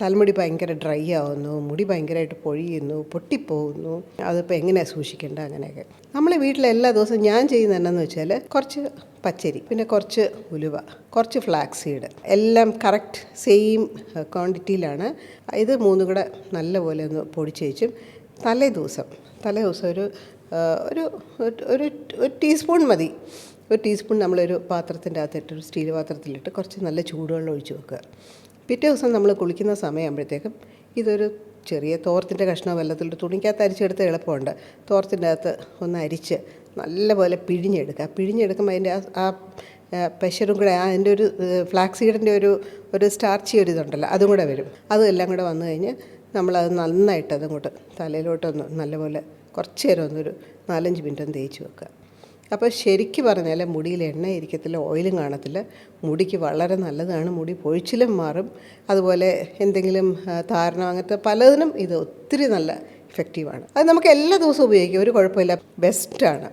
തലമുടി ഭയങ്കര ഡ്രൈ ആവുന്നു മുടി ഭയങ്കരമായിട്ട് പൊഴിയുന്നു പൊട്ടിപ്പോകുന്നു. അതിപ്പോൾ എങ്ങനെയാണ് സൂക്ഷിക്കേണ്ടത് അങ്ങനെയൊക്കെ. നമ്മളെ വീട്ടിൽ എല്ലാ ദിവസവും ഞാൻ ചെയ്യുന്ന എന്നാന്ന് വെച്ചാൽ കുറച്ച് പച്ചരി പിന്നെ കുറച്ച് ഉലുവ കുറച്ച് ഫ്ലാക്സ് സീഡ് എല്ലാം കറക്റ്റ് സെയിം ക്വാണ്ടിറ്റിയിലാണ് ഇത് മൂന്നും കൂടെ നല്ലപോലെ ഒന്ന് പൊടിച്ച് വെച്ചും തലേ ദിവസം തലേ ദിവസം ഒരു ഒരു ഒരു ഒരു ടീസ്പൂൺ മതി. ഒരു ടീസ്പൂൺ നമ്മളൊരു പാത്രത്തിന്റെ അകത്തിട്ട് ഒരു സ്റ്റീൽ പാത്രത്തിലിട്ട് കുറച്ച് നല്ല ചൂടുവെള്ളം ഒഴിച്ച് വെക്കുക. പിറ്റേ ദിവസം നമ്മൾ കുളിക്കുന്ന സമയമാകുമ്പോഴത്തേക്കും ഇതൊരു ചെറിയ തോർത്തിന്റെ കഷ്ണം വെള്ളത്തിലിട്ട് തുണിക്കകത്ത് അരിച്ചെടുത്ത് എളുപ്പമുണ്ട്. തോർത്തിന്റെ അകത്ത് ഒന്ന് അരിച്ച് നല്ലപോലെ പിഴിഞ്ഞെടുക്കുക. പിഴിഞ്ഞെടുക്കുമ്പോൾ അതിന്റെ ആ പ്രഷറും കൂടെ അതിന്റെ ഒരു ഫ്ലാക്സ് സീഡിന്റെ ഒരു ഒരു സ്റ്റാർച്ചി ഒരു ഇതുണ്ടല്ലോ അതും കൂടെ വരും. അതും എല്ലാം കൂടെ വന്നു കഴിഞ്ഞ് നമ്മളത് നന്നായിട്ട് അതും കൂട്ട് തലയിലോട്ടൊന്ന് നല്ലപോലെ കുറച്ച് നേരം ഒന്നൊരു നാലഞ്ച് മിനിറ്റ് ഒന്ന് തേച്ച് വെക്കുക. അപ്പോൾ ശരിക്കും പറഞ്ഞാൽ മുടിയിൽ എണ്ണ ഇരിക്കത്തില്ല ഓയിലും കാണത്തില്ല. മുടിക്ക് വളരെ നല്ലതാണ്. മുടി പൊഴിച്ചിലും മാറും. അതുപോലെ എന്തെങ്കിലും താരണം അങ്ങനത്തെ പലതിനും ഇത് ഒത്തിരി നല്ല ഇഫക്റ്റീവാണ് അത് നമുക്ക് എല്ലാ ദിവസവും ഉപയോഗിക്കാം. ഒരു കുഴപ്പമില്ല. ബെസ്റ്റാണ്